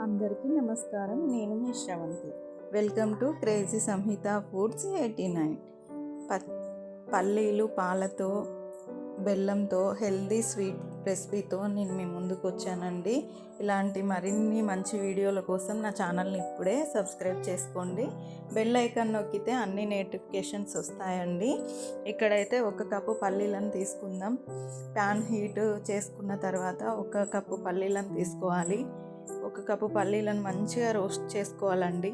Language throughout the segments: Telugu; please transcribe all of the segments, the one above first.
అందరికీ నమస్కారం. నేను మీ Sravanthi. Welcome to crazy Samhitha foods eighty nine. ప పల్లీలు పాలతో బెల్లంతో హెల్దీ స్వీట్ రెసిపీతో నేను మీ ముందుకు వచ్చానండి. ఇలాంటి మరిన్ని మంచి వీడియోల కోసం నా ఛానల్ని ఇప్పుడే సబ్స్క్రైబ్ చేసుకోండి. బెల్ ఐకాన్ నొక్కితే అన్ని నోటిఫికేషన్స్ వస్తాయండి. ఇక్కడైతే ఒక కప్పు పల్లీలను తీసుకుందాం. ప్యాన్ హీట్ చేసుకున్న తర్వాత ఒక కప్పు పల్లీలను తీసుకోవాలి. ఒక కప్పు పల్లీలను మంచిగా రోస్ట్ చేసుకోవాలండి.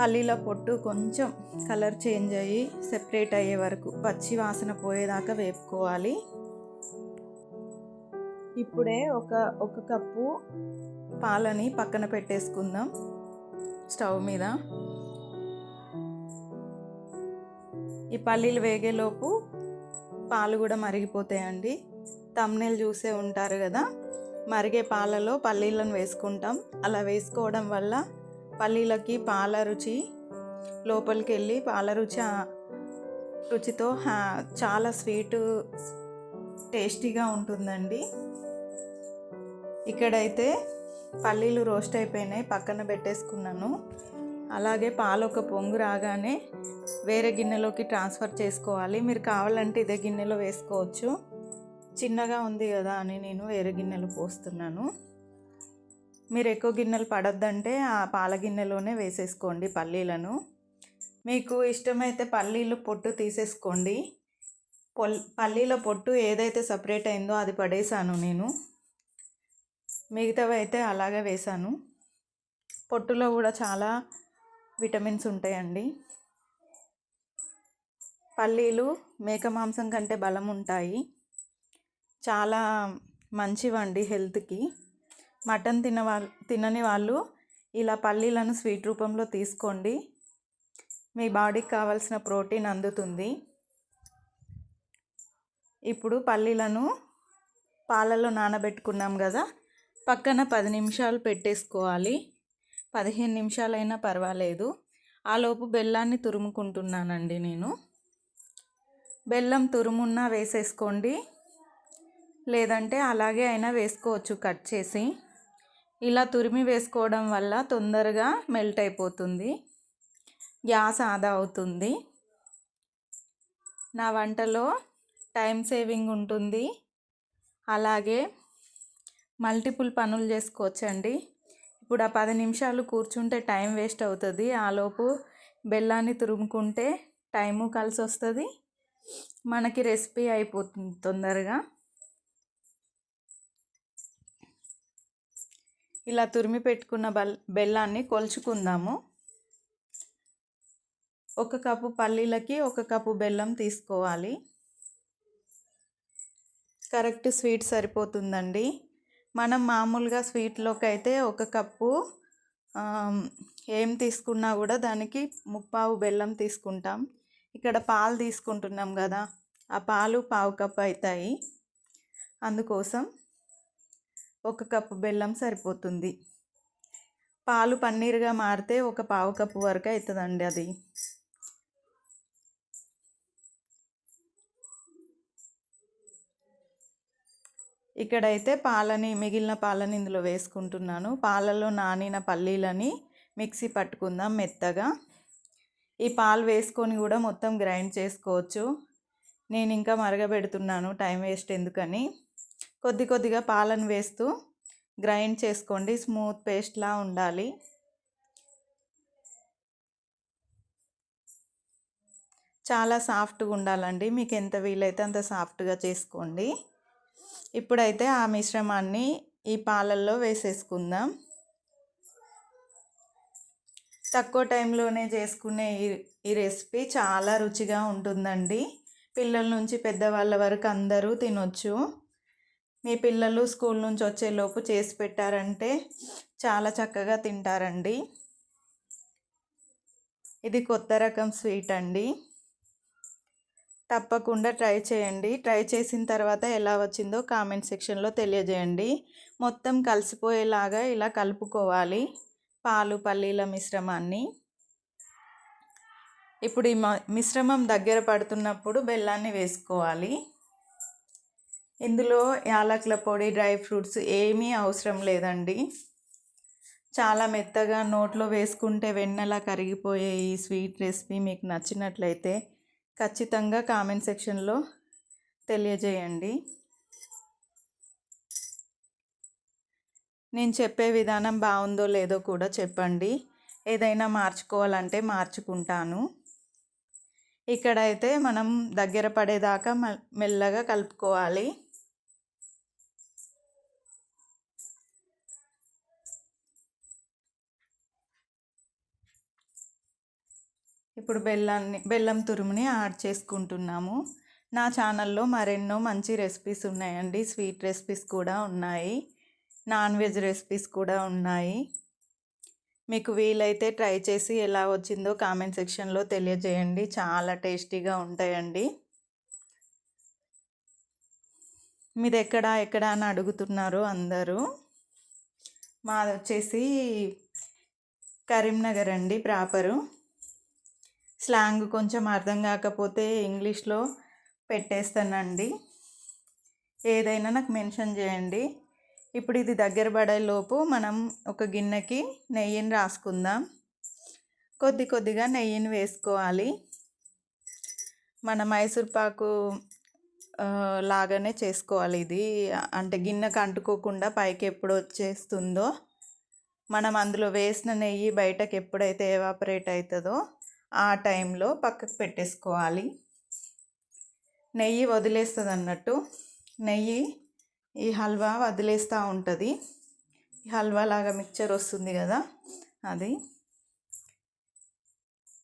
పల్లీల పొట్టు కొంచెం కలర్ చేంజ్ అయ్యి సెపరేట్ అయ్యే వరకు పచ్చి వాసన పోయేదాకా వేపుకోవాలి. ఇప్పుడే ఒక ఒక కప్పు పాలని పక్కన పెట్టేసుకుందాం స్టవ్ మీద. ఈ పల్లీలు వేగేలోపు పాలు కూడా మరిగిపోతాయండి. తమ్నెల్ చూసే ఉంటారు కదా మరిగే పాలలో పల్లీలను వేసుకుంటాం. అలా వేసుకోవడం వల్ల పల్లీలకి పాల రుచి లోపలికి వెళ్ళి పాల రుచి రుచితో చాలా స్వీటు టేస్టీగా ఉంటుందండి. ఇక్కడైతే పల్లీలు రోస్ట్ అయిపోయినాయి పక్కన పెట్టేసుకున్నాను. అలాగే పాలు ఒక పొంగు రాగానే వేరే గిన్నెలోకి ట్రాన్స్ఫర్ చేసుకోవాలి. మీరు కావాలంటే ఇదే గిన్నెలో వేసుకోవచ్చు. చిన్నగా ఉంది కదా అని నేను వేరే గిన్నెలు పోస్తున్నాను. మీరు ఎక్కువ గిన్నెలు పడొద్దంటే ఆ పాల గిన్నెలోనే వేసేసుకోండి పల్లీలను. మీకు ఇష్టమైతే పల్లీలు పొట్టు తీసేసుకోండి. పొల్ పల్లీల పొట్టు ఏదైతే సపరేట్ అయిందో అది పడేసాను నేను. మిగతావి అయితే అలాగే వేసాను. పొట్టులో కూడా చాలా విటమిన్స్ ఉంటాయండి. పల్లీలు మేక మాంసం కంటే బలం ఉంటాయి. చాలా మంచివండి హెల్త్కి. మటన్ తిన వాళ్ళు తినని వాళ్ళు ఇలా పల్లీలను స్వీట్ రూపంలో తీసుకోండి. మీ బాడీకి కావాల్సిన ప్రోటీన్ అందుతుంది. ఇప్పుడు పల్లీలను పాలలో నానబెట్టుకున్నాం కదా పక్కన పది నిమిషాలు పెట్టేసుకోవాలి. పదిహేను నిమిషాలైనా పర్వాలేదు. ఆలోపు బెల్లాన్ని తురుముకుంటున్నానండి నేను. బెల్లం తురుమున్నా వేసేసుకోండి. లేదంటే అలాగే అయినా వేసుకోవచ్చు కట్ చేసి. ఇలా తురిమి వేసుకోవడం వల్ల తొందరగా మెల్ట్ అయిపోతుంది. గ్యాస్ ఆదా అవుతుంది. నా వంటలో టైం సేవింగ్ ఉంటుంది. అలాగే మల్టిపుల్ పనులు చేసుకోవచ్చండి. ఇప్పుడు ఆ పది నిమిషాలు కూర్చుంటే టైం వేస్ట్ అవుతుంది. ఆలోపు బెల్లాన్ని తురుముకుంటే టైము కలిసి వస్తుంది మనకి రెసిపీ అయిపోతుంది తొందరగా. ఇలా తురిమి పెట్టుకున్న బల్ బెల్లాన్ని కొలుచుకుందాము. ఒక కప్పు పల్లీలకి ఒక కప్పు బెల్లం తీసుకోవాలి. కరెక్ట్ స్వీట్ సరిపోతుందండి. మనం మామూలుగా స్వీట్లోకి అయితే ఒక కప్పు ఏం తీసుకున్నా కూడా దానికి ముప్పావు బెల్లం తీసుకుంటాం. ఇక్కడ పాలు తీసుకుంటున్నాం కదా ఆ పాలు పావు కప్పు అవుతాయి. అందుకోసం ఒక కప్పు బెల్లం సరిపోతుంది. పాలు పన్నీరుగా మారితే ఒక పావు కప్పు వరకు అవుతుందండి అది. ఇక్కడైతే పాలని మిగిలిన పాలని ఇందులో వేసుకుంటున్నాను. పాలలో నానిన పల్లీలని మిక్సీ పట్టుకుందాం మెత్తగా. ఈ పాలు వేసుకొని కూడా మొత్తం గ్రైండ్ చేసుకోవచ్చు. నేను ఇంకా మరగబెడుతున్నాను టైం వేస్ట్ ఎందుకని. కొద్ది కొద్దిగా పాలను వేస్తూ గ్రైండ్ చేసుకోండి. స్మూత్ పేస్ట్లా ఉండాలి. చాలా సాఫ్ట్గా ఉండాలండి. మీకు ఎంత వీలైతే అంత సాఫ్ట్గా చేసుకోండి. ఇప్పుడైతే ఆ మిశ్రమాన్ని ఈ పాలల్లో వేసేసుకుందాం. తక్కువ టైంలోనే చేసుకునే ఈ రెసిపీ చాలా రుచిగా ఉంటుందండి. పిల్లల నుంచి పెద్దవాళ్ళ వరకు అందరూ తినొచ్చు. మీ పిల్లలు స్కూల్ నుంచి వచ్చేలోపు చేసి పెట్టారంటే చాలా చక్కగా తింటారండి. ఇది కొత్త రకం స్వీట్ అండి. తప్పకుండా ట్రై చేయండి. ట్రై చేసిన తర్వాత ఎలా వచ్చిందో కామెంట్ సెక్షన్లో తెలియజేయండి. మొత్తం కలిసిపోయేలాగా ఇలా కలుపుకోవాలి పాలు పల్లీల మిశ్రమాన్ని. ఇప్పుడు ఈ మిశ్రమం దగ్గర పడుతున్నప్పుడు బెల్లాన్ని వేసుకోవాలి. ఇందులో యాలకుల పొడి డ్రై ఫ్రూట్స్ ఏమీ అవసరం లేదండి. చాలా మెత్తగా నోట్లో వేసుకుంటే వెన్నెలా కరిగిపోయే ఈ స్వీట్ రెసిపీ మీకు నచ్చినట్లయితే ఖచ్చితంగా కామెంట్ సెక్షన్లో తెలియజేయండి. నేను చెప్పే విధానం బాగుందో లేదో కూడా చెప్పండి. ఏదైనా మార్చుకోవాలంటే మార్చుకుంటాను. ఇక్కడైతే మనం దగ్గర పడేదాకా మెల్లగా కలుపుకోవాలి. ఇప్పుడు బెల్లాన్ని బెల్లం తురుముని యాడ్ చేసుకుంటున్నాము. నా ఛానల్లో మరెన్నో మంచి రెసిపీస్ ఉన్నాయండి. స్వీట్ రెసిపీస్ కూడా ఉన్నాయి. నాన్ వెజ్ రెసిపీస్ కూడా ఉన్నాయి. మీకు వీలైతే ట్రై చేసి ఎలా వచ్చిందో కామెంట్ సెక్షన్లో తెలియజేయండి. చాలా టేస్టీగా ఉంటాయండి. మీది ఎక్కడ ఎక్కడ అని అడుగుతున్నారు అందరూ. మాది వచ్చేసి కరీంనగర్ అండి ప్రాపరు. స్లాంగ్ కొంచెం అర్థం కాకపోతే ఇంగ్లీష్లో పెట్టేస్తానండి. ఏదైనా నాకు మెన్షన్ చేయండి. ఇప్పుడు ఇది దగ్గర పడేలోపు మనం ఒక గిన్నెకి నెయ్యిని రాసుకుందాం. కొద్ది కొద్దిగా నెయ్యిని వేసుకోవాలి. మన మైసూర్పాకు లాగానే చేసుకోవాలి ఇది. అంటే గిన్నెకు అంటుకోకుండా పైకి ఎప్పుడు వచ్చేస్తుందో మనం అందులో వేసిన నెయ్యి బయటకు ఎప్పుడైతే ఎవాపరేట్ అవుతుందో ఆ టైంలో పక్కకు పెట్టేసుకోవాలి. నెయ్యి వదిలేస్తుంది అన్నట్టు నెయ్యి ఈ హల్వా వదిలేస్తూ ఉంటుంది. ఈ హల్వా లాగా మిక్చర్ వస్తుంది కదా అది.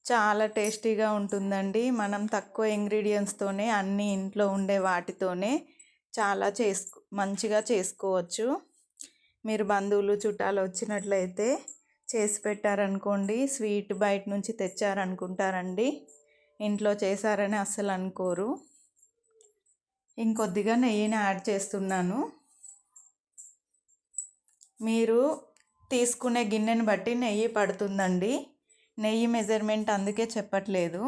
చాలా టేస్టీగా ఉంటుందండి. మనం తక్కువ ఇంగ్రీడియంట్స్తోనే అన్ని ఇంట్లో ఉండే వాటితోనే చాలా చేసుకో మంచిగా చేసుకోవచ్చు. మీరు బంధువులు చుట్టాలు వచ్చినట్లయితే చేసి పెట్టారనుకోండి స్వీట్ బయట నుంచి తెచ్చారనుకుంటారండి. ఇంట్లో చేశారని అస్సలు అనుకోరు. ఇంకొద్దిగా నెయ్యిని యాడ్ చేస్తున్నాను. మీరు తీసుకునే గిన్నెని బట్టి నెయ్యి పడుతుందండి. నెయ్యి మెజర్మెంట్ అందుకే చెప్పట్లేదు.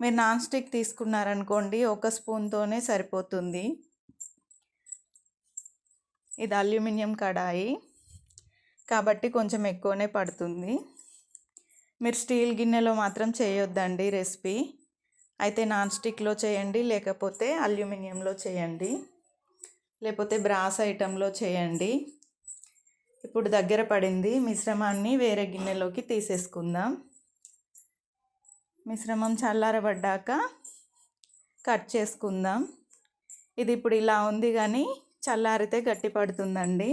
మీరు నాన్ స్టిక్ తీసుకున్నారనుకోండి ఒక స్పూన్తోనే సరిపోతుంది. ఇది అల్యూమినియం కడాయి. కాబట్టి కొంచెం ఎక్కువనే పడుతుంది. మీరు స్టీల్ గిన్నెలో మాత్రం చేయొద్దండి రెసిపీ. అయితే నాన్ స్టిక్లో చేయండి లేకపోతే అల్యూమినియంలో చేయండి లేకపోతే బ్రాస్ ఐటెంలో చేయండి. ఇప్పుడు దగ్గర పడింది మిశ్రమాన్ని వేరే గిన్నెలోకి తీసేసుకుందాం. మిశ్రమం చల్లారబడ్డాక కట్ చేసుకుందాం. ఇది ఇప్పుడు ఇలా ఉంది కానీ చల్లారితే గట్టి పడుతుందండి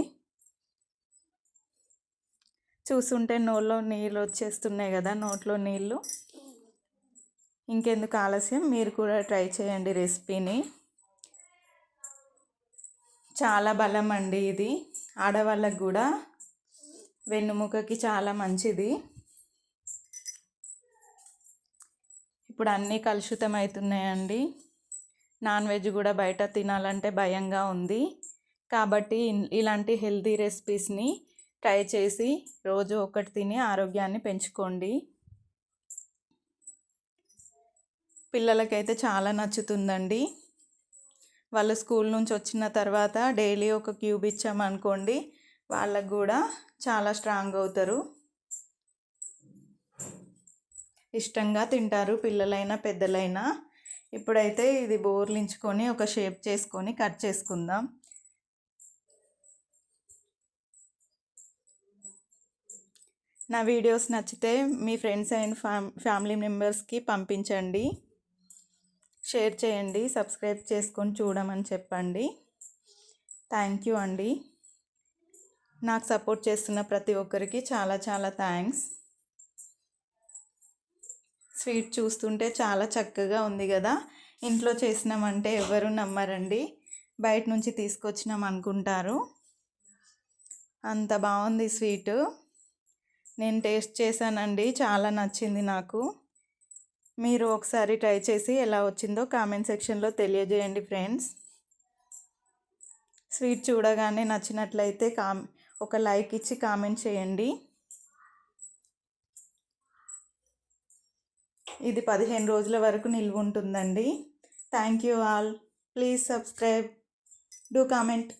చూస్తుంటే నోట్లో నీళ్ళు వచ్చేస్తున్నాయి కదా నోట్లో నీళ్ళు. ఇంకెందుకు ఆలస్యం? మీరు కూడా ట్రై చేయండి రెసిపీని. చాలా బలం అండి ఇది. ఆడవాళ్ళకు కూడా వెన్నుముకకి చాలా మంచిది. ఇప్పుడు అన్నీ కలుషితమవుతున్నాయండి నాన్ వెజ్ కూడా బయట తినాలంటే భయంగా ఉంది. కాబట్టి ఇలాంటి హెల్తీ రెసిపీస్ని ట్రై చేసి రోజు ఒకటి తిని ఆరోగ్యాన్ని పెంచుకోండి. పిల్లలకైతే చాలా నచ్చుతుందండి. వాళ్ళు స్కూల్ నుంచి వచ్చిన తర్వాత డైలీ ఒక క్యూబ్ ఇచ్చామనుకోండి వాళ్ళకు కూడా చాలా స్ట్రాంగ్ అవుతారు. ఇష్టంగా తింటారు పిల్లలైనా పెద్దలైనా. ఇప్పుడైతే ఇది బోర్లించుకొని ఒక షేప్ చేసుకొని కట్ చేసుకుందాం. నా వీడియోస్ నచ్చితే మీ ఫ్రెండ్స్ అండ్ ఫ్యామిలీ మెంబర్స్కి పంపించండి. షేర్ చేయండి సబ్స్క్రైబ్ చేసుకొని చూడమని చెప్పండి. థ్యాంక్ యూ అండి. నాకు సపోర్ట్ చేస్తున్న ప్రతి ఒక్కరికి చాలా చాలా థ్యాంక్స్. స్వీట్ చూస్తుంటే చాలా చక్కగా ఉంది కదా. ఇంట్లో చేసినామంటే ఎవరు నమ్మరండి. బయట నుంచి తీసుకొచ్చినాం అనుకుంటారు అంత బాగుంది స్వీటు. నేను టేస్ట్ చేశానండి. చాలా నచ్చింది నాకు. మీరు ఒకసారి ట్రై చేసి ఎలా వచ్చిందో కామెంట్ సెక్షన్లో తెలియజేయండి ఫ్రెండ్స్. స్వీట్ చూడగానే నచ్చినట్లయితే కామ్ ఒక లైక్ ఇచ్చి కామెంట్ చేయండి. ఇది పదిహేను రోజుల వరకు నిల్వ ఉంటుందండి. Thank you all. Please subscribe. Do comment.